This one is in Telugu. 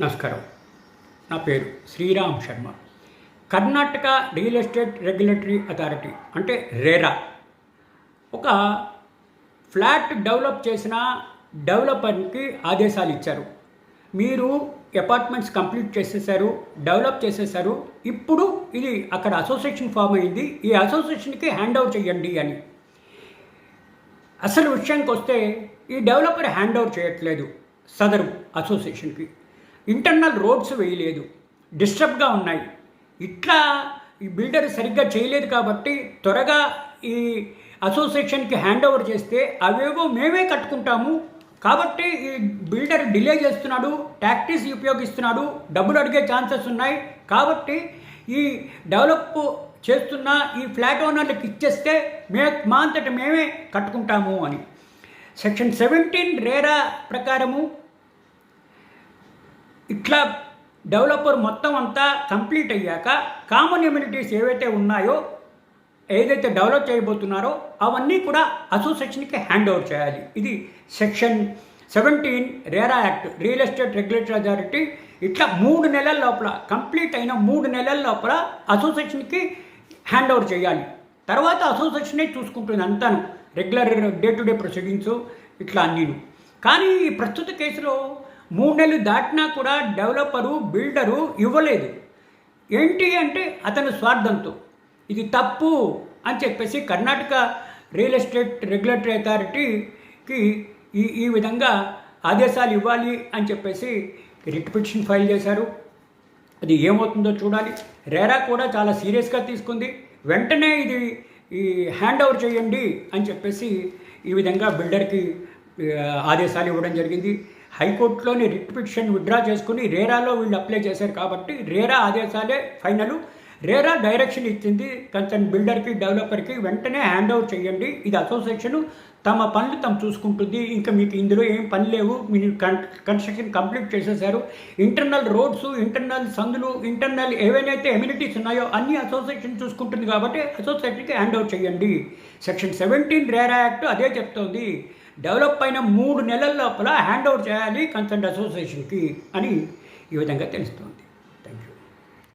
నమస్కారం. నా పేరు Sriram Sharma. Karnataka real estate regulatory authority అంటే రేరా. ఒక ఫ్లాట్ డెవలప్ చేసిన డెవలపర్కి ఆదేశాలు ఇచ్చారు. మీరు అపార్ట్మెంట్స్ కంప్లీట్ చేసేసారు డెవలప్ చేసేసారు. ఇప్పుడు ఇది అక్కడ అసోసియేషన్ ఫామ్ అయింది. ఈ అసోసియేషన్కి హ్యాండ్ ఓవర్ చేయండి అని. అసలు విషయానికి వస్తే ఈ డెవలపర్ హ్యాండ్ ఓవర్ చేయట్లేదు సదరు అసోసియేషన్కి. ఇంటర్నల్ రోడ్స్ వేయలేదు. డిస్టర్బ్గా ఉన్నాయి. ఇట్లా ఈ బిల్డర్ సరిగ్గా చేయలేదు కాబట్టి త్వరగా ఈ అసోసియేషన్కి హ్యాండ్ ఓవర్ చేస్తే అవేవో మేమే కట్టుకుంటాము. కాబట్టి ఈ బిల్డర్ డిలే చేస్తున్నాడు టాక్టీస్ ఉపయోగిస్తున్నాడు డబ్బులు అడిగే ఛాన్సెస్ ఉన్నాయి. కాబట్టి ఈ డెవలప్ చేస్తున్న ఈ ఫ్లాట్ ఓనర్లకు ఇచ్చేస్తే మే మా అంతట మేమే కట్టుకుంటాము అని. సెక్షన్ సెవెంటీన్ రేరా ప్రకారము ఇట్లా డెవలపర్ మొత్తం అంతా కంప్లీట్ అయ్యాక కామన్ ఎమ్యూనిటీస్ ఏవైతే ఉన్నాయో ఏదైతే డెవలప్ చేయబోతున్నారో అవన్నీ కూడా అసోసియేషన్కి హ్యాండ్ ఓవర్ చేయాలి. ఇది section seventeen RERA act real estate regulatory authority. ఇట్లా మూడు నెలల లోపల కంప్లీట్ అయిన మూడు నెలల లోపల అసోసియేషన్కి హ్యాండ్ ఓవర్ చేయాలి. తర్వాత అసోసియేషనే చూసుకుంటుంది అంతాను. Regular day to day proceedings ఇట్లా అన్నీను. కానీ ఈ ప్రస్తుత కేసులో మూడు నెలలు దాటినా కూడా డెవలపరు బిల్డరు ఇవ్వలేదు. ఏంటి అంటే అతని స్వార్థంతో. ఇది తప్పు అని చెప్పేసి కర్ణాటక రియల్ ఎస్టేట్ రెగ్యులేటరీ అథారిటీకి ఈ ఈ విధంగా ఆదేశాలు ఇవ్వాలి అని చెప్పేసి రిట్ పిటిషన్ ఫైల్ చేశారు. అది ఏమవుతుందో చూడాలి. రేరా కూడా చాలా సీరియస్గా తీసుకుంది. వెంటనే ఇది ఈ హ్యాండ్ ఓవర్ చేయండి అని చెప్పేసి ఈ విధంగా బిల్డర్కి ఆదేశాలు ఇవ్వడం జరిగింది. హైకోర్టులోని రిట్ పిటిషన్ విత్డ్రా చేసుకుని రేరాలో వీళ్ళు అప్లై చేశారు కాబట్టి రేరా ఆదేశాలే ఫైనల్. రేరా డైరెక్షన్ ఇచ్చింది కన్సర్న్ బిల్డర్కి డెవలపర్కి వెంటనే హ్యాండ్ ఓవర్ చేయండి. ఇది అసోసియేషన్. తమ పనులు తమ చూసుకుంటుంది. ఇంకా మీకు ఇందులో ఏం పని లేవు. మీరు కన్స్ట్రక్షన్ కంప్లీట్ చేసేసారు ఇంటర్నల్ రోడ్స్ ఇంటర్నల్ సందులు ఇంటర్నల్ ఏవైనైతే ఎమ్యూనిటీస్ ఉన్నాయో అన్ని అసోసియేషన్ చూసుకుంటుంది కాబట్టి అసోసియేషన్కి హ్యాండ్ ఓవర్ చేయండి. సెక్షన్ సెవెంటీన్ రేరా యాక్ట్ అదే చెప్తోంది. డెవలప్ అయిన మూడు నెలల లోపల హ్యాండ్ ఓవర్ చేయాలి కన్సర్న్ అసోసియేషన్కి అని ఈ విధంగా తెలుస్తోంది.